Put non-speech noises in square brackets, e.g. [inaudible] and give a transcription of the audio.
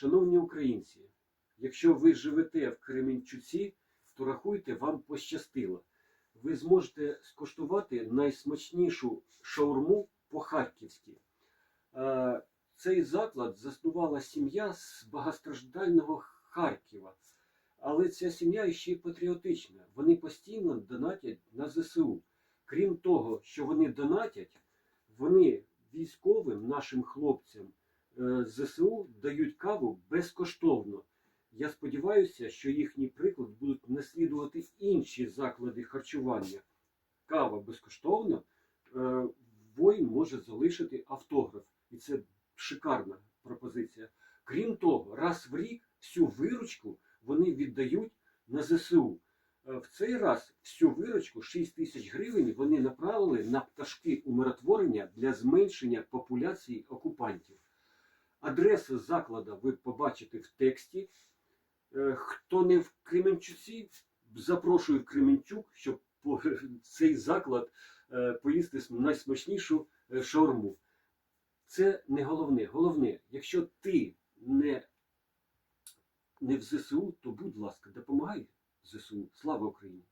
Шановні українці, якщо ви живете в Кременчуці, то рахуйте, вам пощастило. Ви зможете скуштувати найсмачнішу шаурму по-харківськи. Е, Цей заклад заснувала сім'я з багатостраждального Харкова. Але ця сім'я ще й патріотична. Вони постійно донатять на ЗСУ. Крім того, що вони донатять, вони військовим нашим хлопцям ЗСУ дають каву безкоштовно. Я сподіваюся, що їхній приклад будуть наслідувати інші заклади харчування. Кава безкоштовно, е, воїн може залишити автограф. І це шикарна пропозиція. Крім того, раз в рік всю виручку вони віддають на ЗСУ. Е, В цей раз всю виручку 6 тисяч гривень вони направили на пташки умиротворення для зменшення популяції окупантів. Адресу закладу ви побачите в тексті. Е, Хто не в Кременчуці, запрошую в Кременчук, щоб [laughs] цей заклад е, поїсти найсмачнішу е, шаурму. Це не головне. Головне, якщо ти не, не в ЗСУ, то будь ласка, допомагай ЗСУ. Слава Україні!